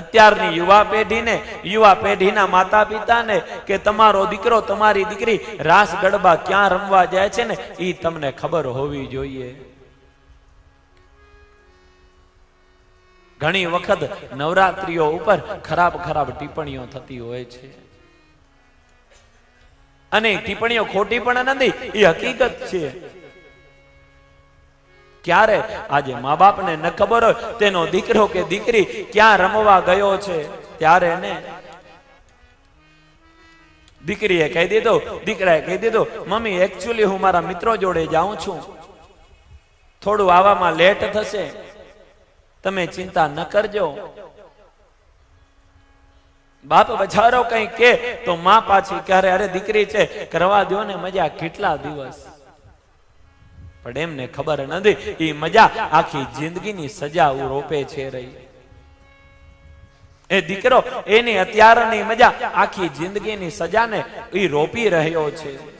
અત્યારની યુવા પેઢીને, યુવા પેઢીના માતા પિતાને કે તમારો દીકરો, તમારી દીકરી રાસ ગડબા ક્યાં રમવા જાય છે ને એ તમને ખબર હોવી જોઈએ. ઘણી વખત નવરાત્રીઓ ઉપર ખરાબ ખરાબ ટિપ્પણીઓ થતી હોય છે. અને ટિપ્પણીઓ ખોટી પણ નથી, એ હકીકત છે. ક્યારે? આજે મા બાપને ન ખબર હોય, તેનો દીકરો કે દીકરી ક્યાં રમવા ગયો છે? ત્યારે ને દીકરીએ કહી દીધું, દીકરાએ કહી દીધું, મમ્મી એકચ્યુઅલી હું મારા મિત્રો જોડે જાઉં છું. થોડું આવવામાં લેટ થશે. તમે ચિંતા ન કરજો. બાપ બજારો કઈ કે, તો માં પાછી ક્યારે અરે દીકરી છે, કરવા દો ને મજા કેટલા દિવસ. પણ એમને ખબર નથી એ મજા આખી જિંદગીની સજા રોપે છે રહી. એ દીકરો, એની અત્યારની મજા આખી જિંદગીની સજાને એ રોપી રહ્યો છે.